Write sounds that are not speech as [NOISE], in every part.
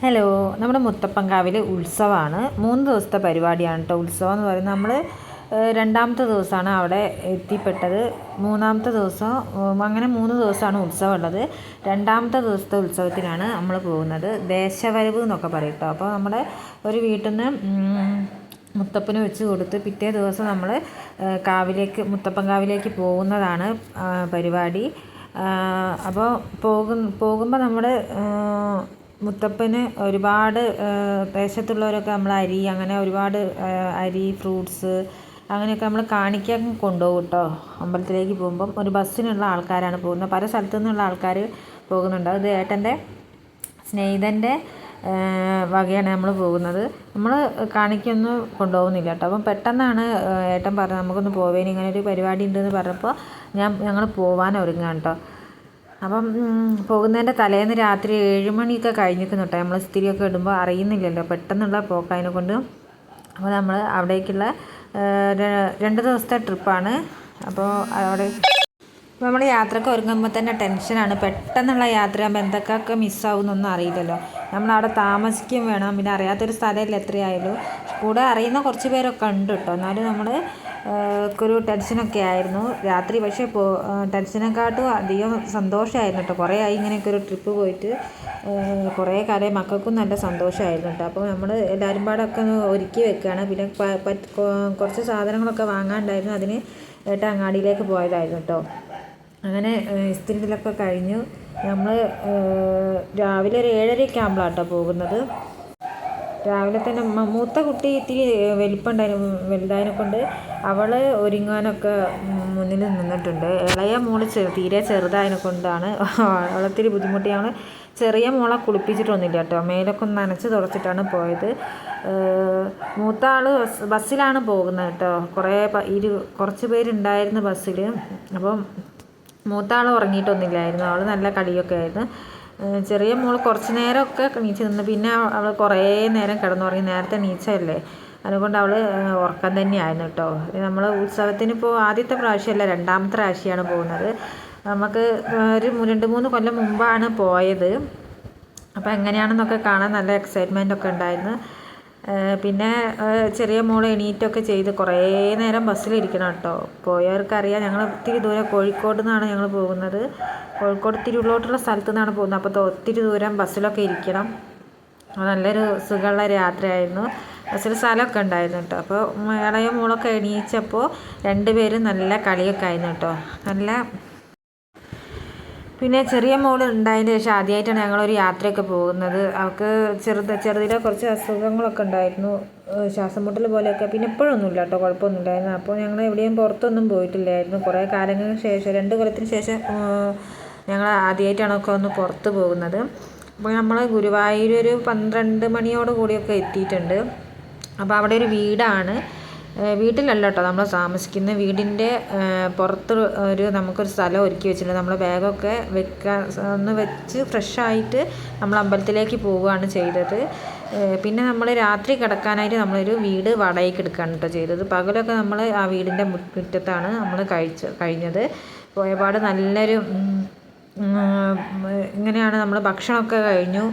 Hello നമ്മുടെ മുത്തപ്പൻകാവിൽ ഉത്സവമാണ് മൂന്ന് ദിവസത്തെ പരിപാടിയാണ് കേട്ടോ ഉത്സവം എന്ന് പറയുന്നത്. നമ്മൾ രണ്ടാമത്തെ ദിവസമാണ് അവിടെ എത്തിപ്പെട്ടത്. മൂന്നാമത്തെ ദിവസം അങ്ങനെ മൂന്ന് ദിവസമാണ് ഉത്സവം ഉള്ളത്. രണ്ടാമത്തെ ദിവസത്തെ ഉത്സവത്തിനാണ് നമ്മൾ പോകുന്നത്. ദേശവരവ് എന്നൊക്കെ പറയും കേട്ടോ അപ്പോൾ നമ്മുടെ ഒരു വീട്ടിൽ നിന്ന് മുത്തപ്പന് വെച്ച് കൊടുത്ത് പിറ്റേ ദിവസം നമ്മൾ കാവിലേക്ക് മുത്തപ്പൻ കാവിലേക്ക് പോകുന്നതാണ് പരിപാടി. അപ്പോൾ പോകും പോകുമ്പോൾ നമ്മൾ മുത്തപ്പന് ഒരുപാട് ദേശത്തുള്ളവരൊക്കെ നമ്മൾ അരി അങ്ങനെ ഒരുപാട് അരി ഫ്രൂട്ട്സ് അങ്ങനെയൊക്കെ നമ്മൾ കാണിക്കാൻ കൊണ്ടുപോകും കേട്ടോ അമ്പലത്തിലേക്ക് പോകുമ്പം ഒരു ബസ്സിനുള്ള ആൾക്കാരാണ് പോകുന്നത്. പല സ്ഥലത്തു നിന്നുള്ള ആൾക്കാർ പോകുന്നുണ്ട്. അത് ഏട്ടന്റെ സ്നേഹിതന്റെ വകയാണ് നമ്മൾ പോകുന്നത്. നമ്മൾ കാണിക്കൊന്നും കൊണ്ടുപോകുന്നില്ല കേട്ടോ അപ്പം പെട്ടെന്നാണ് ഏട്ടൻ പറഞ്ഞത് നമുക്കൊന്ന് പോവേനി ഇങ്ങനെ ഒരു പരിപാടി ഉണ്ടെന്ന് പറഞ്ഞപ്പോൾ ഞാൻ ഞങ്ങൾ പോവാൻ ഒരുങ്ങാം കേട്ടോ അപ്പം പോകുന്നതിന്റെ തലേന്ന് രാത്രി ഏഴ് മണിയൊക്കെ കഴിഞ്ഞിരിക്കുന്നു കേട്ടോ. നമ്മൾ സ്ഥിരിയൊക്കെ ഇടുമ്പോൾ അറിയുന്നില്ലല്ലോ. പെട്ടെന്നുള്ള പോക്കതിനെ കൊണ്ട്. അപ്പോൾ നമ്മൾ അവിടേക്കുള്ള രണ്ട് ദിവസത്തെ ട്രിപ്പാണ്. അപ്പോൾ അവിടെ നമ്മൾ യാത്രയ്ക്ക് ഒരുങ്ങുമ്പോൾ തന്നെ ടെൻഷനാണ്. പെട്ടെന്നുള്ള യാത്രയാകുമ്പോൾ എന്തൊക്കെയൊക്കെ മിസ്സാവുന്നൊന്നും അറിയില്ലല്ലോ. നമ്മളവിടെ താമസിക്കുകയും വേണം. പിന്നെ അറിയാത്തൊരു സ്ഥലമല്ല എത്രയായാലും. കൂടെ അറിയുന്ന കുറച്ച് പേരൊക്കെ ഉണ്ട് കേട്ടോ. എന്നാലും നമ്മൾ ഒരു ടെൻഷനൊക്കെ ആയിരുന്നു. രാത്രി പക്ഷേ പോ ടെൻഷനെക്കാട്ടും അധികം സന്തോഷമായിരുന്നു കേട്ടോ. കുറേ ആയി ഇങ്ങനെയൊക്കെ ഒരു ട്രിപ്പ് പോയിട്ട് കുറേ കാലം മക്കൾക്കും നല്ല സന്തോഷമായിരുന്നു കേട്ടോ. അപ്പോൾ നമ്മൾ എല്ലാവരും പാടൊക്കെ ഒരുക്കി വെക്കുകയാണ്. പിന്നെ കുറച്ച് സാധനങ്ങളൊക്കെ വാങ്ങാണ്ടായിരുന്നു. അതിന് ഏട്ടാ അങ്ങാടിയിലേക്ക് പോയതായിരുന്നു കേട്ടോ. അങ്ങനെ ഇസ്തിരിലൊക്കെ കഴിഞ്ഞു. നമ്മൾ രാവിലെ ഒരു ഏഴരയൊക്കെ ആകുമ്പോഴാണ് കേട്ടോ പോകുന്നത്. രാവിലെ തന്നെ മൂത്ത കുട്ടി ഇത്തിരി വലിപ്പുണ്ടായിരുന്നു വലുതായതിനെ കൊണ്ട് അവൾ ഒരുങ്ങാനൊക്കെ മുന്നിൽ നിന്നിട്ടുണ്ട്. ഇളയ മോൾ ചെറു തീരെ ചെറുതായതിനെ കൊണ്ടാണ് [LAUGHS] അവളത്തിരി ബുദ്ധിമുട്ടി ഞങ്ങൾ ചെറിയ മോളെ കുളിപ്പിച്ചിട്ടൊന്നുമില്ല കേട്ടോ. മേലൊക്കെ ഒന്ന് നനച്ച് തുടച്ചിട്ടാണ് പോയത്. മൂത്ത ആൾ ബസ്സിലാണ് പോകുന്നത് കേട്ടോ. കുറേ ഇരു കുറച്ച് പേരുണ്ടായിരുന്നു ബസ്സിൽ അപ്പം മൂത്ത ആൾ ഉറങ്ങിയിട്ടൊന്നുമില്ലായിരുന്നു. അവൾ നല്ല കളിയൊക്കെ ആയിരുന്നു. ചെറിയ മോൾ കുറച്ച് നേരമൊക്കെ എണീച്ച് നിന്ന് പിന്നെ അവൾ കുറേ നേരം കിടന്നുറങ്ങി നേരത്തെ എണീച്ചതല്ലേ? അതുകൊണ്ട് അവൾ ഉറക്കം തന്നെയായിരുന്നു കേട്ടോ. നമ്മൾ ഉത്സവത്തിന് ഇപ്പോൾ ആദ്യത്തെ പ്രാവശ്യമല്ല രണ്ടാമത്തെ പ്രാവശ്യമാണ് പോകുന്നത്. നമുക്ക് ഒരു രണ്ട് മൂന്ന് കൊല്ലം മുമ്പാണ് പോയത്. അപ്പോൾ എങ്ങനെയാണെന്നൊക്കെ കാണാൻ നല്ല എക്സൈറ്റ്മെന്റ് ഒക്കെ ഉണ്ടായിരുന്നു. പിന്നെ ചെറിയ മോൾ എണീറ്റൊക്കെ ചെയ്ത് കുറേ നേരം ബസ്സിലിരിക്കണം കേട്ടോ. പോയവർക്കറിയാം ഞങ്ങൾ ഒത്തിരി ദൂരം കോഴിക്കോട് നിന്നാണ് ഞങ്ങൾ പോകുന്നത്. കോഴിക്കോട് ഇത്തിരി സ്ഥലത്തു നിന്നാണ് പോകുന്നത്. അപ്പോൾ ഒത്തിരി ദൂരം ബസ്സിലൊക്കെ ഇരിക്കണം. നല്ലൊരു സുഖമുള്ള യാത്രയായിരുന്നു. ബസ്സിൽ സ്ഥലമൊക്കെ ഉണ്ടായിരുന്നു കേട്ടോ. അപ്പോൾ ഇളയ മോളൊക്കെ എണീച്ചപ്പോൾ രണ്ടുപേരും നല്ല കളിയൊക്കെ ആയിരുന്നു കേട്ടോ. നല്ല പിന്നെ ചെറിയ മോൾ ഉണ്ടായതിന് ശേഷം ആദ്യമായിട്ടാണ് ഞങ്ങളൊരു യാത്രയൊക്കെ പോകുന്നത്. അവൾക്ക് ചെറുത് ചെറുതിലെ കുറച്ച് അസുഖങ്ങളൊക്കെ ഉണ്ടായിരുന്നു. ശ്വാസം മുട്ടൽ പോലെയൊക്കെ. പിന്നെ ഇപ്പോഴൊന്നുമില്ല കേട്ടോ. കുഴപ്പമൊന്നുമില്ലായിരുന്നു. അപ്പോൾ ഞങ്ങൾ എവിടെയും പുറത്തൊന്നും പോയിട്ടില്ലായിരുന്നു. കുറേ കാലങ്ങൾക്ക് ശേഷം രണ്ട് കൊല്ലത്തിന് ശേഷം ഞങ്ങൾ ആദ്യമായിട്ടാണ് ഒക്കെ ഒന്ന് പുറത്ത് പോകുന്നത്. അപ്പോൾ നമ്മൾ ഗുരുവായൂർ ഒരു പന്ത്രണ്ട് മണിയോട് കൂടിയൊക്കെ എത്തിയിട്ടുണ്ട്. അപ്പോൾ അവിടെ ഒരു വീടാണ്. വീട്ടിലല്ല കേട്ടോ നമ്മൾ താമസിക്കുന്ന. വീടിന്റെ പുറത്ത് ഒരു നമുക്കൊരു സ്ഥലം ഒരുക്കി വെച്ചിട്ടുണ്ട്. നമ്മൾ ബാഗൊക്കെ വെക്കാൻ ഒന്ന് വെച്ച് ഫ്രഷായിട്ട് നമ്മൾ അമ്പലത്തിലേക്ക് പോവുകയാണ് ചെയ്തത്. പിന്നെ നമ്മൾ രാത്രി കിടക്കാനായിട്ട് നമ്മളൊരു വീട് വാടകയ്ക്ക് എടുക്കുകയാണ് കേട്ടോ ചെയ്തത്. പകലൊക്കെ നമ്മൾ ആ വീടിന്റെ മുറ്റത്താണ് നമ്മൾ കഴിച്ച് കഴിഞ്ഞത്. പോയപാട് നല്ലൊരു ഇങ്ങനെയാണ് നമ്മൾ ഭക്ഷണമൊക്കെ കഴിഞ്ഞു.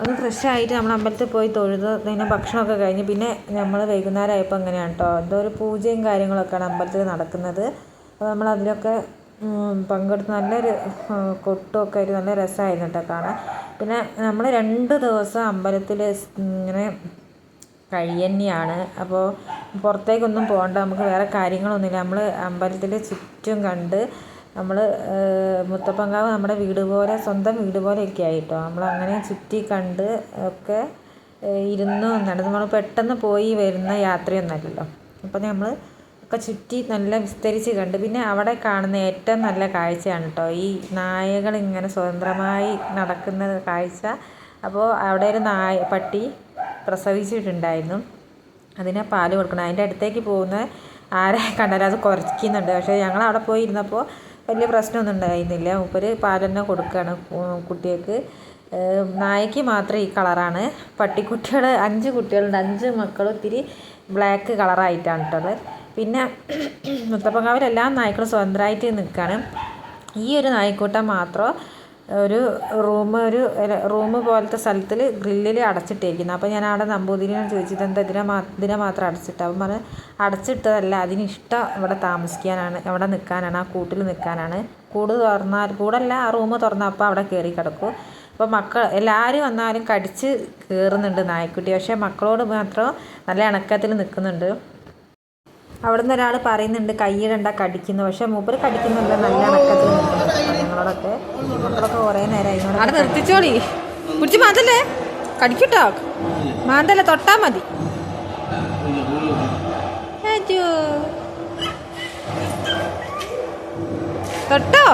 ഒന്ന് ഫ്രഷ് ആയിട്ട് നമ്മൾ അമ്പലത്തിൽ പോയി തൊഴുത് പിന്നെ ഭക്ഷണമൊക്കെ കഴിഞ്ഞ് പിന്നെ നമ്മൾ വൈകുന്നേരം ആയപ്പോൾ അങ്ങനെയാണ് കേട്ടോ എന്തോ ഒരു പൂജയും കാര്യങ്ങളൊക്കെയാണ് അമ്പലത്തിൽ നടക്കുന്നത്. അപ്പോൾ നമ്മൾ അതിലൊക്കെ പങ്കെടുത്ത് നല്ലൊരു കൊട്ടുമൊക്കെ ഒരു നല്ല രസമായിരുന്നു കേട്ടോ കാണാൻ. പിന്നെ നമ്മൾ രണ്ട് ദിവസം അമ്പലത്തിൽ ഇങ്ങനെ കഴിയന്നെയാണ്. അപ്പോൾ പുറത്തേക്കൊന്നും പോകണ്ട നമുക്ക് വേറെ കാര്യങ്ങളൊന്നുമില്ല. നമ്മൾ അമ്പലത്തിൽ ചുറ്റും കണ്ട് നമ്മൾ മുത്തപ്പൻകാവ് നമ്മുടെ വീട് പോലെ സ്വന്തം വീട് പോലെയൊക്കെ ആയിട്ടോ. നമ്മൾ അങ്ങനെ ചുറ്റി കണ്ട് ഒക്കെ ഇരുന്നു നടന്ന് നമ്മൾ പെട്ടെന്ന് പോയി വരുന്ന യാത്രയൊന്നുമല്ലല്ലോ. അപ്പം നമ്മൾ ഒക്കെ ചുറ്റി നല്ല വിസ്തരിച്ച് കണ്ട്. പിന്നെ അവിടെ കാണുന്ന ഏറ്റവും നല്ല കാഴ്ചയാണ് കേട്ടോ ഈ നായകൾ ഇങ്ങനെ സ്വതന്ത്രമായി നടക്കുന്ന കാഴ്ച. അപ്പോൾ അവിടെ ഒരു നായ പട്ടി പ്രസവിച്ചിട്ടുണ്ടായിരുന്നു. അതിനെ പാൽ കൊടുക്കണം. അതിന്റെ അടുത്തേക്ക് പോകുന്ന ആരെ കണ്ടാലും അത് കുറയ്ക്കുന്നുണ്ട് പക്ഷേ ഞങ്ങൾ അവിടെ പോയി ഇരുന്നപ്പോൾ വലിയ പ്രശ്നമൊന്നും ഉണ്ടായിരുന്നില്ല. മൂപ്പർ പാൽ തന്നെ കൊടുക്കുകയാണ് കുട്ടികൾക്ക്. നായ്ക്ക് മാത്രം ഈ കളറാണ്. പട്ടിക്കുട്ടികൾ അഞ്ച് കുട്ടികളുണ്ട്. അഞ്ച് മക്കളും ഒത്തിരി ബ്ലാക്ക് കളറായിട്ടാണ് കേട്ടത് പിന്നെ മുത്തപ്പൻകാവിൽ എല്ലാ നായ്ക്കളും സ്വതന്ത്രമായിട്ട് നിൽക്കുകയാണ്. ഈ ഒരു നായ്ക്കൂട്ടം മാത്രം ഒരു റൂം ഒരു റൂം പോലത്തെ സ്ഥലത്തിൽ ഗ്രില്ലിൽ അടച്ചിട്ടിരിക്കുന്നു അപ്പോൾ ഞാൻ അവിടെ നമ്പൂതിരിയോട് ചോദിച്ചത് എന്താ ഇതിനെ മാ ഇതിനെ മാത്രം അടച്ചിട്ട്? അപ്പം പറഞ്ഞ് അടച്ചിട്ടതല്ല അതിനിഷ്ടം ഇവിടെ താമസിക്കാനാണ് അവിടെ നിൽക്കാനാണ് ആ കൂട്ടിൽ നിൽക്കാനാണ് കൂട് തുറന്നാൽ കൂടല്ല ആ റൂം തുറന്നാൽ അപ്പോൾ അവിടെ കയറി കിടക്കും. അപ്പോൾ മക്കൾ എല്ലാവരും വന്നാലും കടിച്ച് കയറുന്നുണ്ട് നായ്ക്കുട്ടി. പക്ഷേ മക്കളോട് മാത്രം നല്ല ഇണക്കത്തിൽ നിൽക്കുന്നുണ്ട് അവിടുന്ന് ഒരാൾ പറയുന്നുണ്ട് കൈയിടണ്ട കടിക്കുന്നു. പക്ഷെ മൂപ്പർ കടിക്കുന്നുണ്ട് നല്ല നിൽക്കുന്നുണ്ട് ഞങ്ങളോടൊക്കെ മക്കളൊക്കെ കുറേ നേരം അവിടെ നിർത്തിച്ചോളി. പിടിച്ച് മാന്തല്ലേ? കടിക്കട്ടോ? മാന്തല്ലേ? തൊട്ടാ മതി. തൊട്ടോ?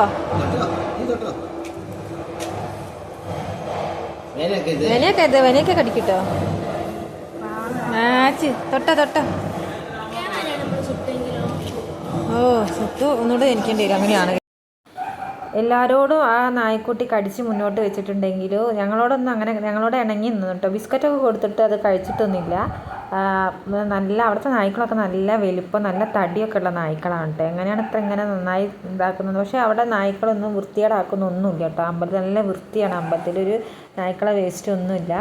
വെനയൊക്കെ വെനയൊക്കെ കടിക്കട്ടോ? ആച്ച് തൊട്ടോ തൊട്ടോ. ഓ സത്തു ഒന്നുകൂടെ എനിക്കേണ്ടി വരും. അങ്ങനെയാണ്. എല്ലാവരോടും ആ നായ്ക്കുട്ടി കടിച്ച് മുന്നോട്ട് വെച്ചിട്ടുണ്ടെങ്കിലും ഞങ്ങളോടൊന്നും അങ്ങനെ ഞങ്ങളോട് ഇണങ്ങി നിന്നു കേട്ടോ. ബിസ്ക്കറ്റൊക്കെ കൊടുത്തിട്ട് അത് കഴിച്ചിട്ടൊന്നുമില്ല. നല്ല അവിടുത്തെ നായ്ക്കളൊക്കെ നല്ല വലിപ്പം നല്ല തടിയൊക്കെ ഉള്ള നായ്ക്കളാണ് കേട്ടോ. എങ്ങനെയാണ് ഇത്ര ഇങ്ങനെ നന്നായി ഇതാക്കുന്നത്? പക്ഷേ അവിടെ നായ്ക്കളൊന്നും വൃത്തികേടാക്കുന്നൊന്നുമില്ല കേട്ടോ. അമ്പലത്തിൽ നല്ല വൃത്തിയാണ്. അമ്പലത്തിൽ ഒരു നായ്ക്കളെ വേസ്റ്റ് ഒന്നുമില്ല.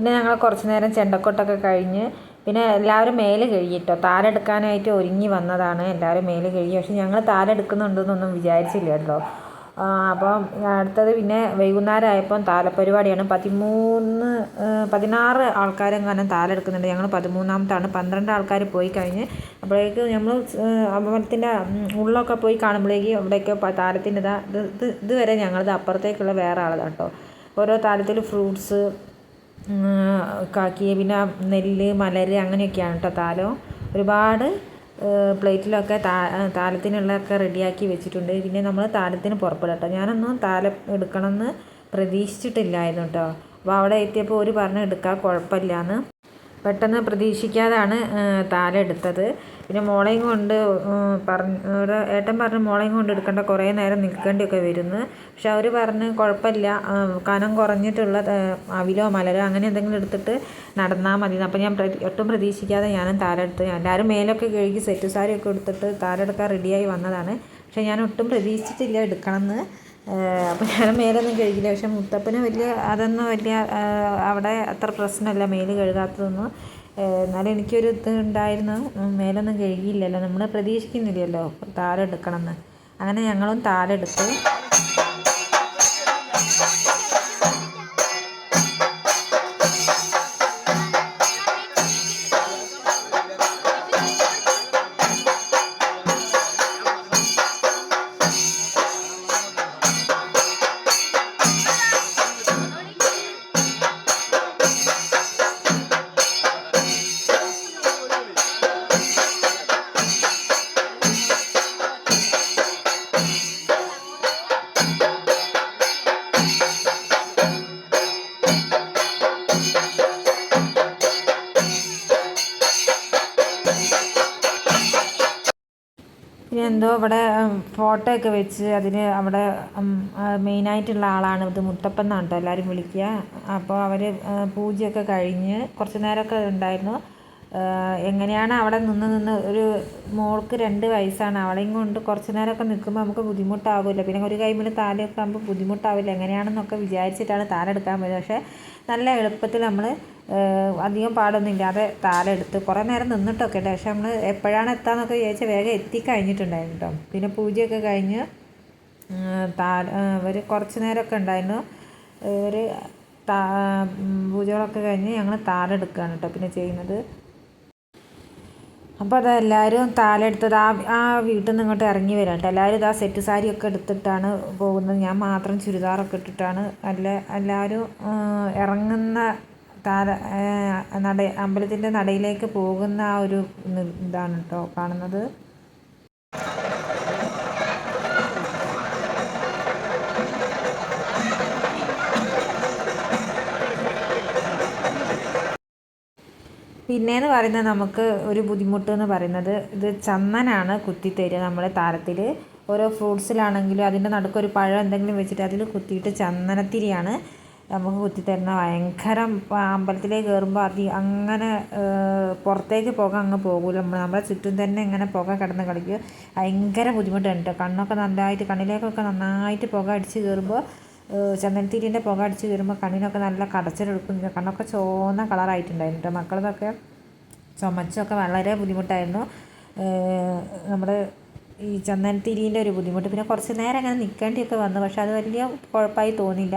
പിന്നെ ഞങ്ങൾ കുറച്ച് നേരം ചെണ്ടക്കൊട്ടൊക്കെ കഴിഞ്ഞ് പിന്നെ എല്ലാവരും മേൽ കഴുകിയിട്ടോ താലെടുക്കാനായിട്ട് ഒരുങ്ങി വന്നതാണ്. എല്ലാവരും മേൽ കഴുകി. പക്ഷെ ഞങ്ങൾ താലെടുക്കുന്നുണ്ടെന്നൊന്നും വിചാരിച്ചില്ല കേട്ടോ. അപ്പം അടുത്തത് പിന്നെ വൈകുന്നേരം ആയപ്പം താലപ്പരിപാടിയാണ്. പതിമൂന്ന് പതിനാറ് ആൾക്കാരും കാരണം താലെടുക്കുന്നുണ്ട്. ഞങ്ങൾ പതിമൂന്നാമത്താണ്. പന്ത്രണ്ട് ആൾക്കാർ പോയി കഴിഞ്ഞ് അപ്പോഴേക്ക് നമ്മൾ അമ്പലത്തിന്റെ ഉള്ളൊക്കെ പോയി കാണുമ്പോഴേക്ക് അവിടെയൊക്കെ താലത്തിന്റെ ഇത് ഇതുവരെ ഞങ്ങളത് അപ്പുറത്തേക്കുള്ള വേറെ ആളതാണ് കേട്ടോ. ഓരോ താലത്തിൽ ഫ്രൂട്ട്സ് കാക്കി പിന്നെ നെല്ല് മലര് അങ്ങനെയൊക്കെയാണ് കേട്ടോ താലം. ഒരുപാട് പ്ലേറ്റിലൊക്കെ താ താലത്തിനുള്ളതൊക്കെ റെഡിയാക്കി വെച്ചിട്ടുണ്ട്. പിന്നെ നമ്മൾ താലത്തിന് പുറപ്പെടും കേട്ടോ. ഞാനൊന്നും താലം എടുക്കണമെന്ന് പ്രതീക്ഷിച്ചിട്ടില്ലായിരുന്നു കേട്ടോ. അപ്പോൾ അവിടെ എത്തിയപ്പോൾ ഒരു പറഞ്ഞു എടുക്കാം കുഴപ്പമില്ലാന്ന്. പെട്ടെന്ന് പ്രതീക്ഷിക്കാതാണ് താലെടുത്തത് പിന്നെ മോളെയും കൊണ്ട് പറഞ്ഞ് ഒരു ഏട്ടൻ പറഞ്ഞ് മോളെയും കൊണ്ട് എടുക്കേണ്ട കുറേ നേരം നിൽക്കേണ്ടിയൊക്കെ വരുന്നു. പക്ഷെ അവർ പറഞ്ഞ് കുഴപ്പമില്ല കനം കുറഞ്ഞിട്ടുള്ള അവിലോ മലരോ അങ്ങനെ എന്തെങ്കിലും എടുത്തിട്ട് നടന്നാൽ മതി. അപ്പോൾ ഞാൻ ഒട്ടും പ്രതീക്ഷിക്കാതെ ഞാനും താലെടുത്ത് എല്ലാവരും മേലൊക്കെ കഴുകി സെറ്റ് സാരിയൊക്കെ എടുത്തിട്ട് താലെടുക്കാൻ റെഡിയായി വന്നതാണ്. പക്ഷേ ഞാൻ ഒട്ടും പ്രതീക്ഷിച്ചില്ല എടുക്കണമെന്ന്. അപ്പോൾ ഞാൻ മേലൊന്നും കഴുകില്ല പക്ഷെ മുത്തപ്പന് വലിയ അതൊന്നും വലിയ അവിടെ അത്ര പ്രശ്നമല്ല മേൽ കഴുകാത്തതൊന്നും. എന്നാലും എനിക്കൊരു ഇത് ഉണ്ടായിരുന്നു. മേലൊന്നും കഴുകിയില്ലല്ലോ. നമ്മൾ പ്രതീക്ഷിക്കുന്നില്ലല്ലോ. താലെടുക്കണം എന്ന് അങ്ങനെ ഞങ്ങളും താരം എന്തോ ഇവിടെ ഫോട്ടോ ഒക്കെ വെച്ച് അതിന് അവിടെ മെയിനായിട്ടുള്ള ആളാണ്. ഇത് മുത്തപ്പൻ എന്നാണ് കേട്ടോ എല്ലാവരും വിളിക്കുക. അപ്പോൾ അവർ പൂജയൊക്കെ കഴിഞ്ഞ് കുറച്ച് നേരമൊക്കെ ഉണ്ടായിരുന്നു. എങ്ങനെയാണ് അവിടെ നിന്ന് നിന്ന് ഒരു മോൾക്ക് രണ്ട് വയസ്സാണ്. അവളെയും കൊണ്ട് കുറച്ച് നേരമൊക്കെ നിൽക്കുമ്പോൾ നമുക്ക് ബുദ്ധിമുട്ടാവില്ല. പിന്നെ ഒരു കൈമിൽ താലൊക്കെ ആകുമ്പോൾ ബുദ്ധിമുട്ടാവില്ല. എങ്ങനെയാണെന്നൊക്കെ വിചാരിച്ചിട്ടാണ് താലെടുക്കാൻ പോയത്. പക്ഷേ നല്ല എളുപ്പത്തിൽ നമ്മൾ അധികം പാടൊന്നും ഇല്ലാതെ താലെടുത്ത് കുറേ നേരം നിന്നിട്ടൊക്കെ ഉണ്ട് പക്ഷെ നമ്മൾ എപ്പോഴാണ് എത്താന്നൊക്കെ ചോദിച്ചാൽ വേഗം എത്തിക്കഴിഞ്ഞിട്ടുണ്ടായിരുന്നു കേട്ടോ പിന്നെ പൂജയൊക്കെ കഴിഞ്ഞ് താ ഒരു കുറച്ച് നേരമൊക്കെ ഉണ്ടായിരുന്നു. ഒരു താ പൂജകളൊക്കെ കഴിഞ്ഞ് ഞങ്ങൾ താലെടുക്കുകയാണ് കേട്ടോ പിന്നെ ചെയ്യുന്നത്. അപ്പോൾ അത് എല്ലാവരും താലെടുത്തത് ആ ആ വീട്ടിൽ നിന്ന് ഇങ്ങോട്ട് ഇറങ്ങി വരാം എല്ലാവരും ഇതാ സെറ്റ് സാരിയൊക്കെ എടുത്തിട്ടാണ് പോകുന്നത്. ഞാൻ മാത്രം ചുരിദാറൊക്കെ ഇട്ടിട്ടാണ്. അല്ല എല്ലാവരും ഇറങ്ങുന്ന താര നട അമ്പലത്തിന്റെ നടയിലേക്ക് പോകുന്ന ആ ഒരു ഇതാണ് കേട്ടോ കാണുന്നത്. പിന്നെയെന്ന് പറയുന്നത് നമുക്ക് ഒരു ബുദ്ധിമുട്ട് എന്ന് പറയുന്നത് ഇത് ചന്ദനാണ് കുത്തിത്തരിക നമ്മളെ താരത്തിൽ ഓരോ ഫ്രൂട്ട്സിലാണെങ്കിലും അതിന്റെ നടുക്കൊരു പഴം എന്തെങ്കിലും വെച്ചിട്ട് അതിൽ കുത്തിയിട്ട് ചന്ദനത്തിരിയാണ്. നമുക്ക് കുത്തിത്തരുന്ന ഭയങ്കരം അമ്പലത്തിലേക്ക് കയറുമ്പോൾ അതി അങ്ങനെ പുറത്തേക്ക് പുക അങ്ങ് പോകില്ല നമ്മൾ നമ്മുടെ ചുറ്റും തന്നെ ഇങ്ങനെ പുക കിടന്ന് കളിക്കും ഭയങ്കര ബുദ്ധിമുട്ടുണ്ട് കേട്ടോ കണ്ണൊക്കെ നന്നായിട്ട് കണ്ണിലേക്കൊക്കെ നന്നായിട്ട് പുക അടിച്ച് കയറുമ്പോൾ ചന്ദനത്തിരിന്റെ പുക അടിച്ച് കയറുമ്പോൾ കണ്ണിനൊക്കെ നല്ല കടച്ചിലെടുക്കും കണ്ണൊക്കെ ചോന്ന കളറായിട്ടുണ്ടായിരുന്നു കേട്ടോ മക്കളതൊക്കെ ചുമച്ചൊക്കെ വളരെ ബുദ്ധിമുട്ടായിരുന്നു. നമ്മുടെ ഈ ചന്ദനത്തിരീന്റെ ഒരു ബുദ്ധിമുട്ട്. പിന്നെ കുറച്ച് നേരം അങ്ങനെ നിൽക്കേണ്ടിയൊക്കെ വന്നു. പക്ഷേ അത് വലിയ കുഴപ്പമായി തോന്നില്ല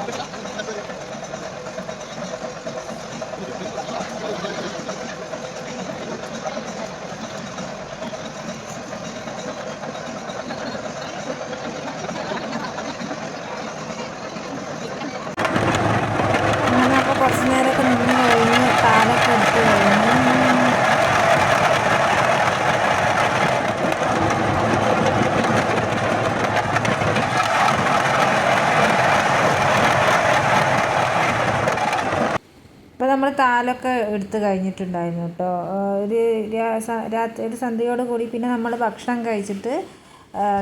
നമ്മൾ താലൊക്കെ എടുത്തു കഴിഞ്ഞിട്ടുണ്ടായിരുന്നു കേട്ടോ. ഒരു രാത്രി ഒരു സന്ധ്യയോട് കൂടി പിന്നെ നമ്മൾ ഭക്ഷണം കഴിച്ചിട്ട്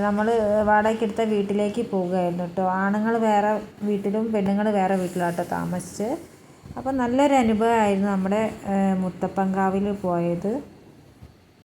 നമ്മൾ വാടകയ്ക്കെടുത്ത വീട്ടിലേക്ക് പോവുകയായിരുന്നു കേട്ടോ. ആണുങ്ങൾ വേറെ വീട്ടിലും പെണ്ണുങ്ങൾ വേറെ വീട്ടിലാട്ടോ താമസിച്ച്. അപ്പോൾ നല്ലൊരു അനുഭവമായിരുന്നു നമ്മുടെ മുത്തപ്പൻകാവിൽ പോയത്.